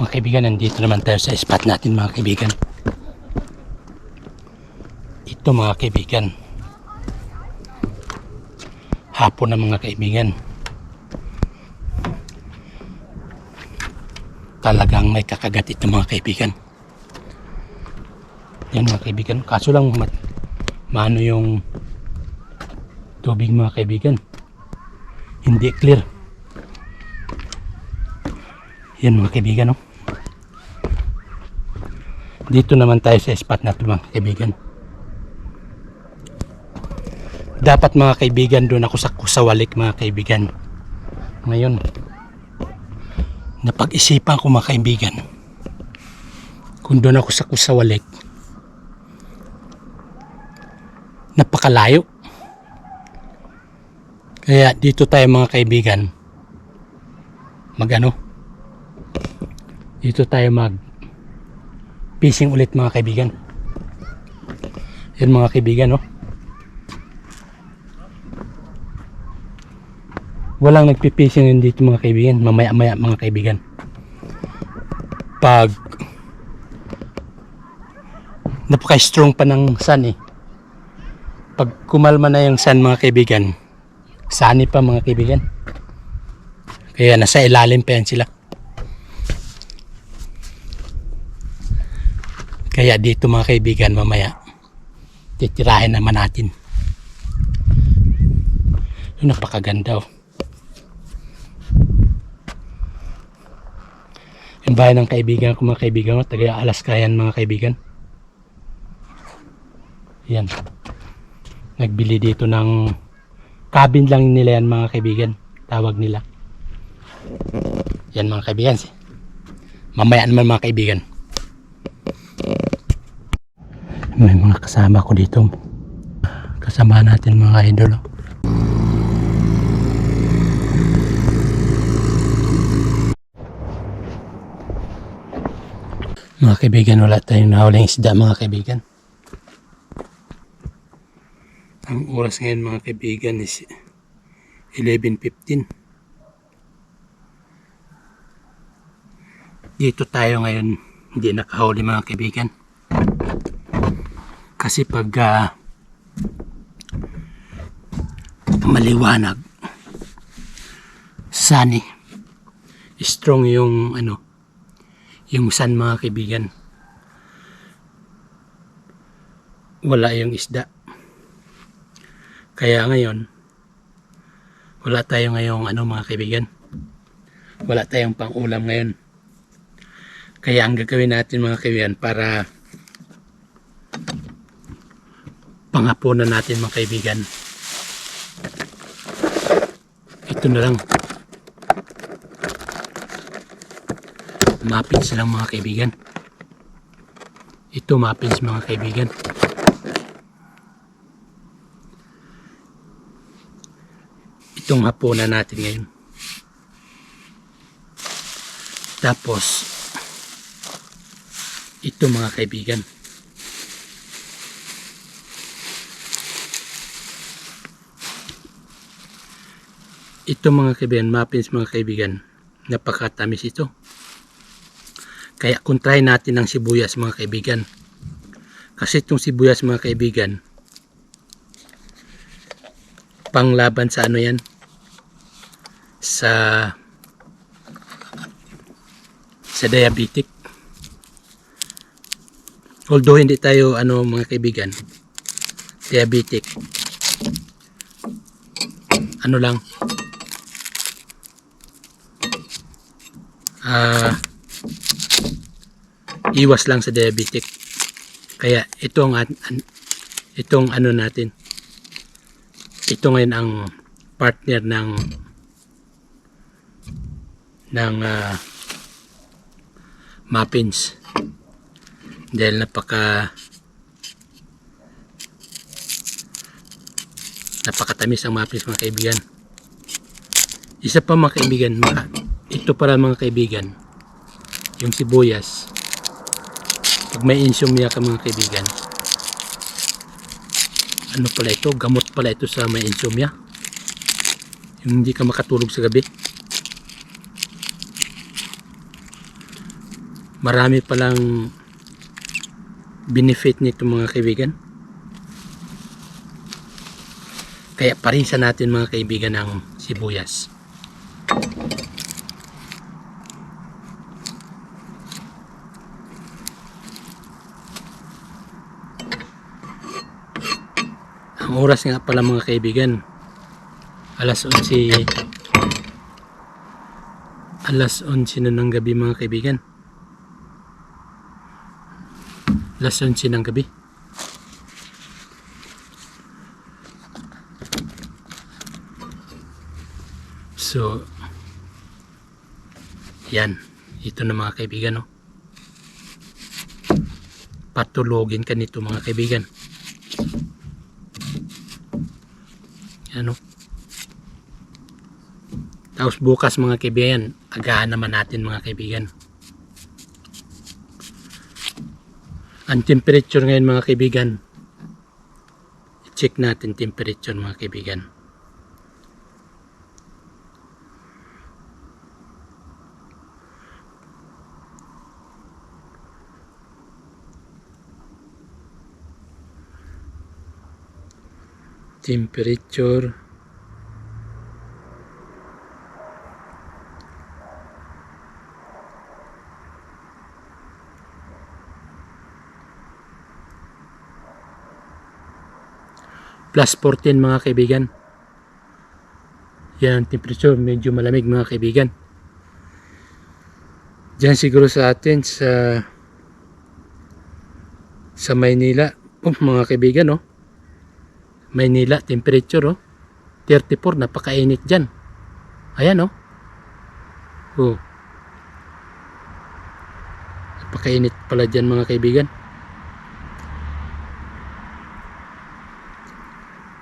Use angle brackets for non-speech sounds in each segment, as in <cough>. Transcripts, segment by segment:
Mga kaibigan, nandito naman tayo sa spot natin mga kaibigan. Ito mga kaibigan. Hapon na mga kaibigan. Talagang may kakagat ito mga kaibigan. Yan mga kaibigan. Kaso lang mat maano yung tubig mga kaibigan. Hindi clear. Yan mga kaibigan. No? Dito naman tayo sa spot na ito mga kaibigan. Dapat mga kaibigan doon ako sa kusawalik mga kaibigan. Ngayon, napag-isipan ko mga kaibigan. Kung doon ako sa kusawalik, napakalayo. Kaya dito tayo mga kaibigan, magano, dito tayo mag fishing ulit mga kaibigan. Yan mga kaibigan, no? Walang nagpipishing yun dito mga kaibigan, mamaya-maya mga kaibigan. Pag napaka-strong pa ng sun eh. Pag kumalma na yung sun mga kaibigan, sani pa mga kaibigan. Kaya nasa ilalim pa yan sila. Kaya dito mga kaibigan mamaya titirahin naman natin. Yung napakaganda oh. Yung bahay ng kaibigan ko mga kaibigan ko, taga Alaska mga kaibigan. Yan. Nagbili dito ng cabin lang nila yan mga kaibigan. Tawag nila. Yan mga kaibigan. Mamaya naman mga kaibigan. May mga kasama ko dito. Kasama natin mga idol. oh. Mga kaibigan, wala tayong nahuling isda mga kaibigan. Ang oras ngayon mga kaibigan is 11.15. Dito tayo ngayon hindi nakahuli mga kaibigan. Kasi pag ah, maliwanag, sunny, strong yung ano, yung sun mga kaibigan. Wala yung isda. Kaya ngayon, wala tayo ngayong ano mga kaibigan. Wala tayong pang-ulam ngayon. Kaya ang gagawin natin mga kaibigan para panghapunan natin mga kaibigan. Ito na lang. Muffins lang mga kaibigan. Ito muffins mga kaibigan. Itong hapunan natin ngayon. Tapos, ito mga kaibigan. Ito mga kaibigan, muffins mga kaibigan. Napakatamis ito. Kaya kung try natin ng sibuyas mga kaibigan. Kasi itong sibuyas mga kaibigan, panglaban sa ano yan? Sa sa diabetic. Although hindi tayo ano mga kaibigan, diabetic. Ano lang? Ah, iwas lang sa diabetic. Kaya itong itong ano natin. Ito ngayon ang partner ng ng ah, muffins. Dahil napaka napakatamis ang muffins mga kaibigan. Isa pa mga kaibigan, ito para mga kaibigan, yung sibuyas, pag may insomnia ka mga kaibigan, ano pala ito, gamot pala ito sa may insomnia. Yung hindi ka makatulog sa gabi. marami palang benefit nito mga kaibigan. Kaya parisan natin mga kaibigan ng sibuyas. Ang oras nga pala mga kaibigan, alas 11 alas 11 na ng gabi mga kaibigan. Alas 11 ng gabi. So, yan. Ito na mga kaibigan, no? Patulogin ka nito mga kaibigan. Yan, no? Tapos bukas mga kaibigan, agahan naman natin mga kaibigan. Ang temperature ngayon mga kaibigan, check natin temperature mga kaibigan. Temperature plus 14 mga kaibigan. Yan ang temperature, medyo malamig mga kaibigan. Diyan siguro sa atin sa sa Maynila, oh, mga kaibigan, oh. Maynila temperature, oh. 34, napakainit diyan. Ayan, oh. Oh. Napakainit pala diyan mga kaibigan.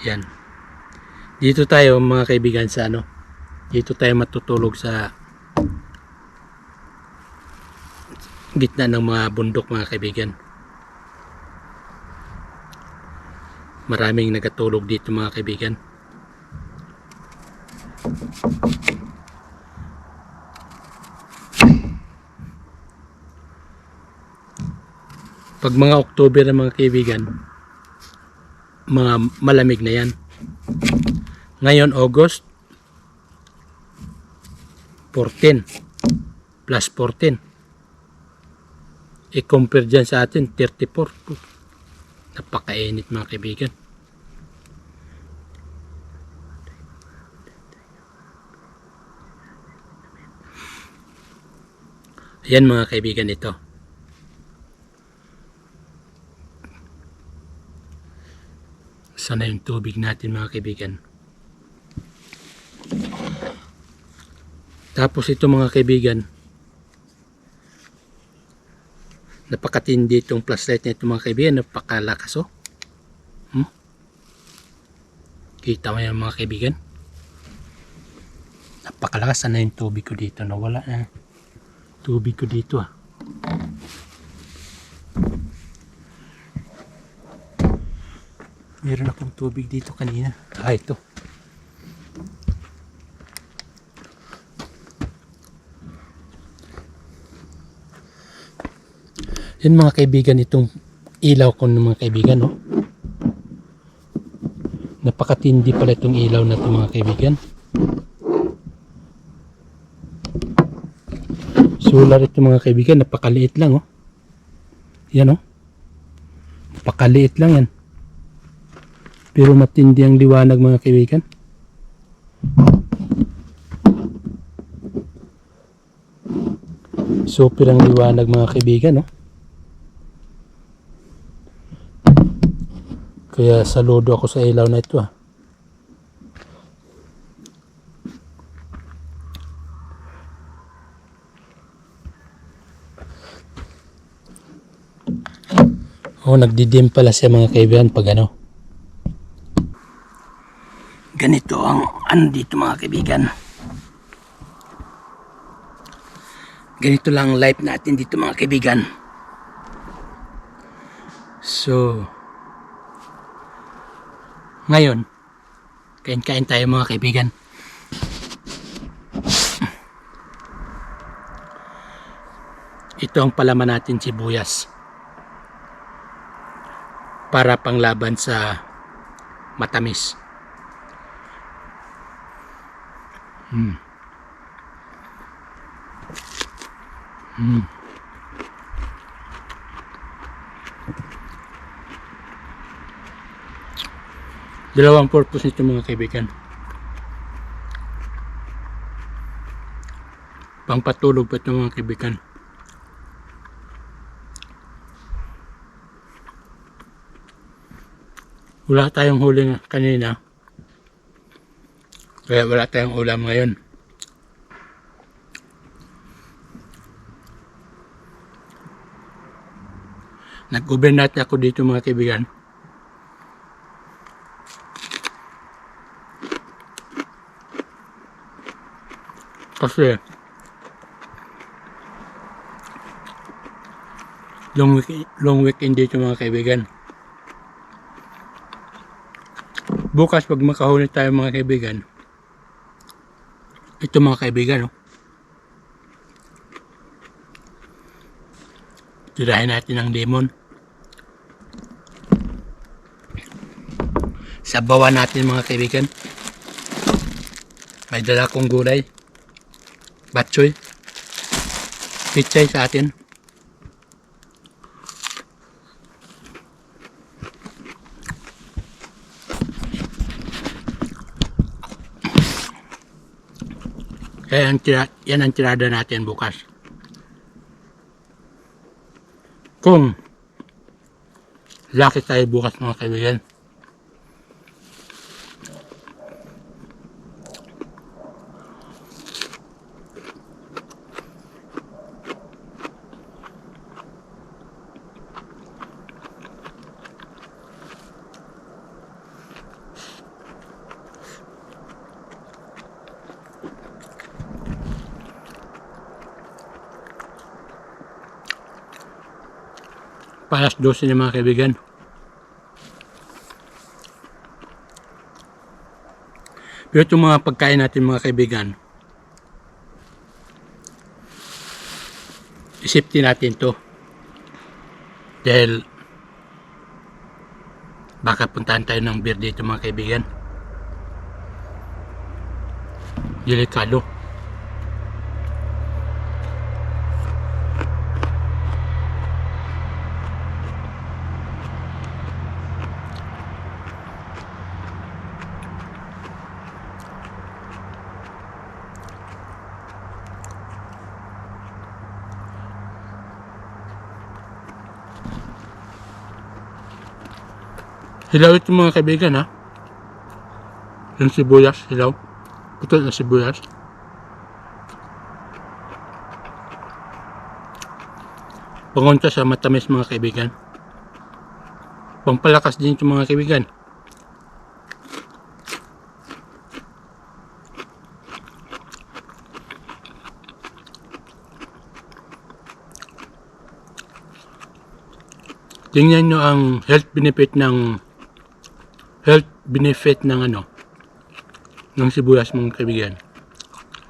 Yan. Dito tayo mga kaibigan sa ano. Dito tayo matutulog sa gitna ng mga bundok mga kaibigan. Maraming nagatulog dito mga kaibigan. Pag mga October mga kaibigan, mga malamig na yan. Ngayon, August, 14 plus 14. I-compare dyan sa atin, 34. Napakainit mga kaibigan. Ayan mga kaibigan ito. Sana yung tubig natin mga kaibigan. Tapos ito mga kaibigan, napakatindi itong flashlight na ito mga kaibigan, napakalakas oh. Hmm? Kita mo yan mga kaibigan? Napakalakas sana yung tubig ko dito, nawala na tubig ko dito ah. Meron akong tubig dito kanina. Ah, ito. Yan mga kaibigan, itong ilaw ko ng mga kaibigan, no? Napakatindi pala itong ilaw na ito mga kaibigan. Solar ito mga kaibigan, napakaliit lang, oh. Yan, oh. Napakaliit lang yan. Pero matindi ang liwanag mga kaibigan. Super ang liwanag mga kaibigan, no? Kaya saludo ako sa ilaw na ito, ah. Oh, nagdidim pala siya mga kaibigan pag ano. Ganito ang ano dito mga kaibigan. Ganito lang ang life natin dito mga kaibigan. So, ngayon, kain-kain tayo mga kaibigan. ito ang palaman natin sibuyas para panglaban sa matamis. Hmm. Hmm. Dalawang purpose nito mga kaibigan. Pangpatulog pa ito mga kaibigan. Wala tayong huli kanina. Kaya wala tayong ulam ngayon. Nag-overnight ako dito mga kaibigan. Kasi long week long weekend dito mga kaibigan. Bukas pag makahuli tayo mga kaibigan. Ito mga kaibigan, oh. Tirahin natin ang lemon. Sabawan natin mga kaibigan. May dala kong gulay. Batchoy. Pichay sa atin. Kaya ang tira, yan ang tirada natin bukas. Kung laki tayo bukas mga kaibigan. 12 na mga kaibigan. Pero itong mga pagkain natin mga kaibigan, isipin natin to. Dahil baka puntahan tayo ng beer dito mga kaibigan. Delikado. Hilaw ito mga kaibigan ha. Yung sibuyas, hilaw. Puto na sibuyas. Pangunta sa matamis mga kaibigan. Pampalakas din ito mga kaibigan. Tingnan nyo ang health benefit ng health benefit ng ano ng sibuyas mga kaibigan.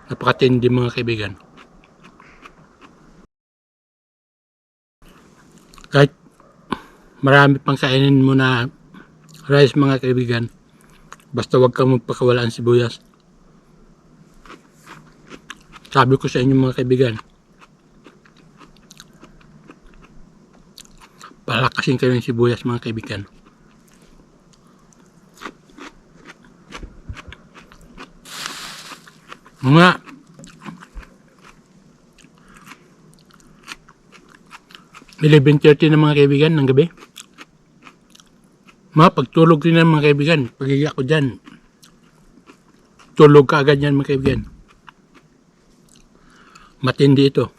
Napakatindi mga kaibigan. Kahit marami pang kainin mo na rice mga kaibigan, basta wag kang magpakawalaan sibuyas. Sabi ko sa inyo mga kaibigan, palakasin kayo ng sibuyas mga kaibigan. Mga Eleven thirty na mga kaibigan ng gabi. Mga pagtulog rin ng mga kaibigan. Pagiga ko dyan. Tulog ka agad yan mga kaibigan. Matindi ito.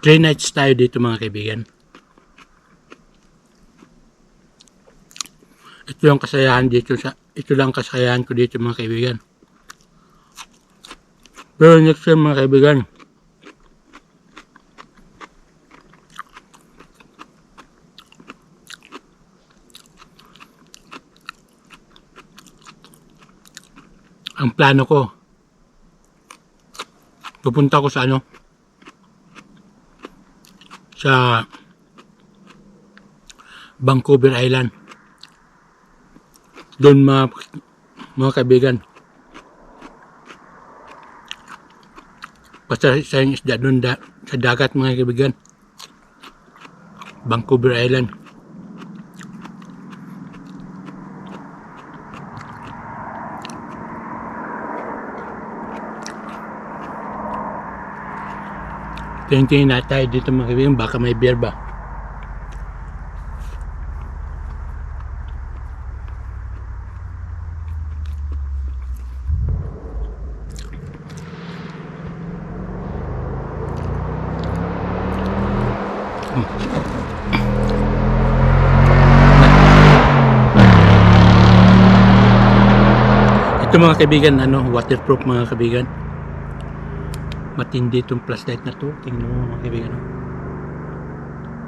Three nights tayo dito mga kaibigan. Ito yung kasayahan dito sa ito lang kasayahan ko dito mga kaibigan. Pero next time mga kaibigan, ang plano ko pupunta ko sa ano sa Vancouver Island. Doon mga, mga kaibigan. Basta sa isda doon da, sa dagat mga kaibigan. Vancouver Island. Tingin-tingin na tayo dito mga kaibigan, baka may beer ba? Ito mga kaibigan, ano, waterproof mga kaibigan. Matindi itong flashlight na to. Tingnan mo mga kaibigan. oh.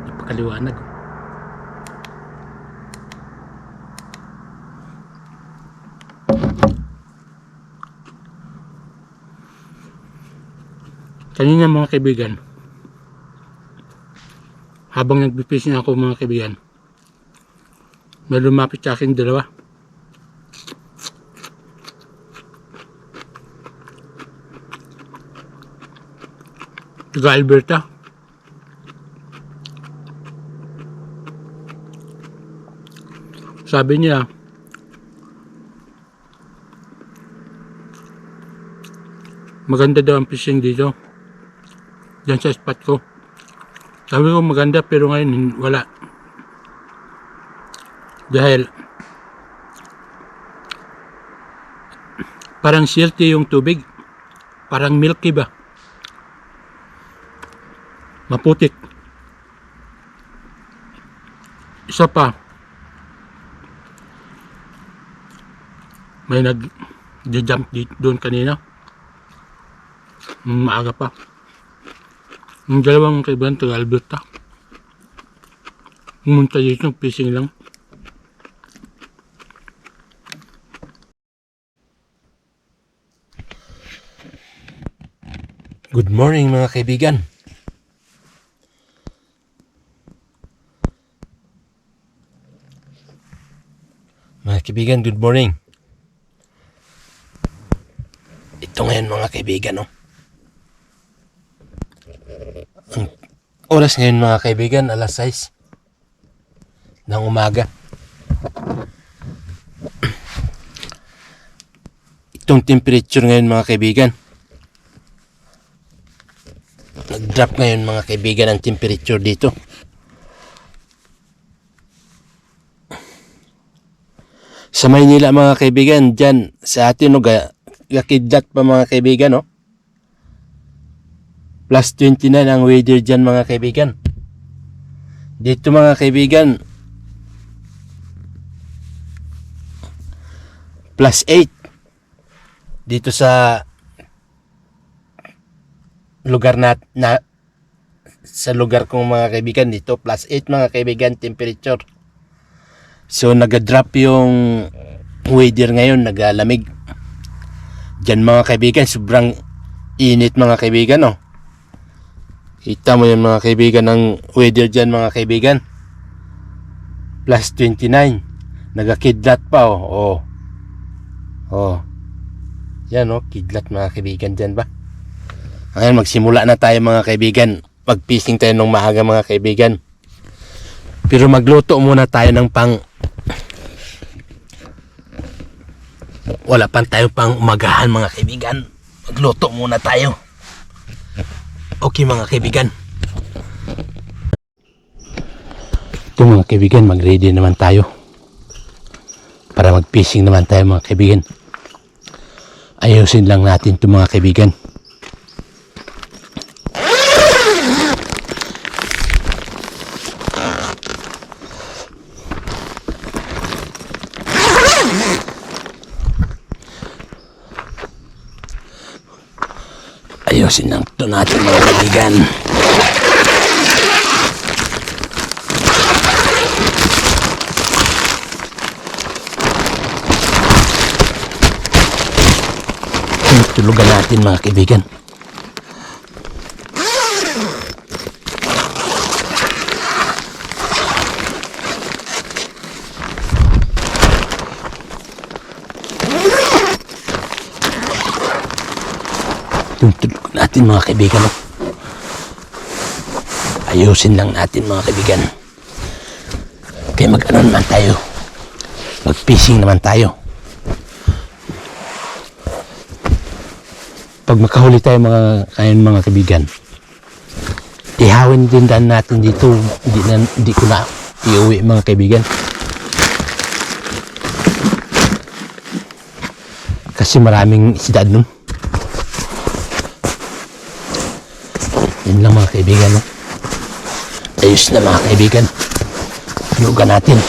Napakaliwanag. oh. Kanina mga kaibigan, habang nagpipising ako mga kaibigan, may lumapit sa akin dalawa. Taga Alberta. Sabi niya, maganda daw ang fishing dito. Diyan sa spot ko. Sabi ko maganda pero ngayon wala. Dahil parang silty yung tubig. Parang milky ba? Maputik. Isa pa, may nag jump dito doon kanina. Mm, Maaga pa. Yung dalawang kaibigan taga Alberta. Pumunta dito, fishing lang. Good morning mga kaibigan. Mga kaibigan, good morning. Ito ngayon mga kaibigan, no? Ang oras ngayon mga kaibigan, alas 6 ng umaga. Itong temperature ngayon mga kaibigan. Nag-drop ngayon mga kaibigan ang temperature dito. Sa Maynila mga kaibigan, dyan sa atin, no, ga, gakidlat pa mga kaibigan, no? Plus 29 ang weather dyan mga kaibigan. Dito mga kaibigan, plus 8. Dito sa lugar na, na sa lugar kong mga kaibigan dito, plus 8 mga kaibigan temperature. So nag-drop yung weather ngayon, nagalamig. Diyan mga kaibigan, sobrang init mga kaibigan, no? Kita mo yan mga kaibigan ng weather dyan mga kaibigan. Plus 29. Nagakidlat pa, oh. Oh. Oh. Yan, oh. Kidlat mga kaibigan dyan ba? Ngayon, magsimula na tayo mga kaibigan. Mag-fishing tayo ng mahaga mga kaibigan. Pero magluto muna tayo ng pang wala pa tayo pang umagahan mga kaibigan. Magluto muna tayo. Okay mga kaibigan. Ito mga kaibigan, mag-ready naman tayo. Para mag-fishing naman tayo mga kaibigan. Ayusin lang natin ito mga kaibigan. Ayusin lang ito natin mga kaibigan. tulugan natin mga kaibigan. Yung tulugan natin mga kaibigan. Ayusin lang natin mga kaibigan. Kaya mag-ano naman tayo. Mag-fishing naman tayo. Pag makahuli tayo mga kayan mga kaibigan, ihawin din dan natin dito. Hindi, na, hindi ko na iuwi mga kaibigan. Kasi maraming isda nun. Yun lang mga kaibigan. No? Ayos na mga kaibigan. Lugan natin. <coughs>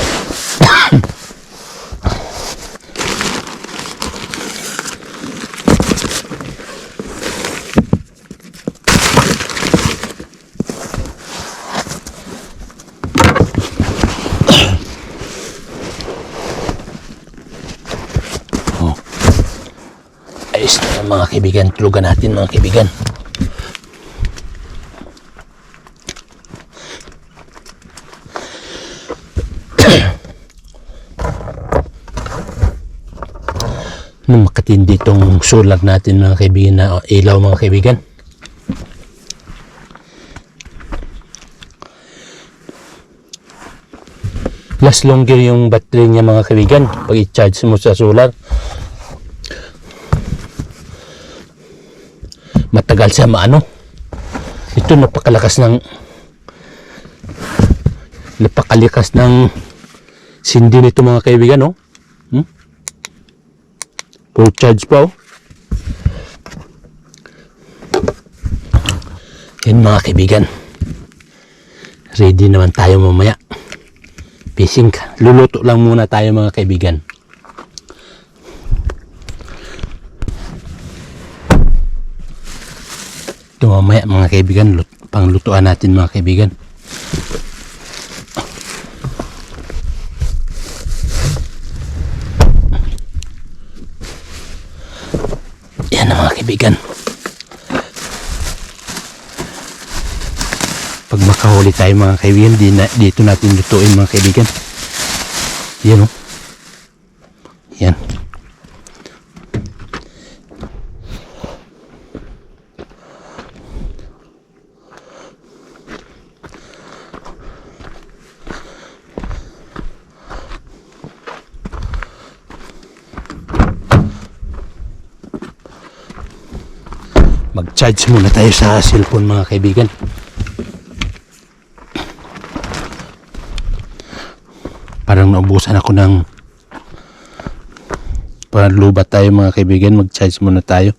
Oh. Ayos na mga kaibigan. Tulugan natin mga kaibigan. Solar natin mga kaibigan na ilaw mga kaibigan. Last longer yung battery niya mga kaibigan pag i-charge mo sa solar. Matagal siya maano. Ito napakalakas ng napakalikas ng sindi nito mga kaibigan no. Hmm? Full charge pa oh. Yan mga kaibigan. Ready naman tayo mamaya. Fishing. Luluto lang muna tayo mga kaibigan. Ito mamaya mga kaibigan. lut- Panglutuan natin mga kaibigan. Yan mga kaibigan. Pag makahuli tayo mga kaibigan, di na, dito natin lutuin mga kaibigan. Yan o. Yan. Mag-charge muna tayo sa cellphone mga kaibigan. Parang naubusan ako ng panlubat tayo mga kaibigan. Mag-charge muna tayo.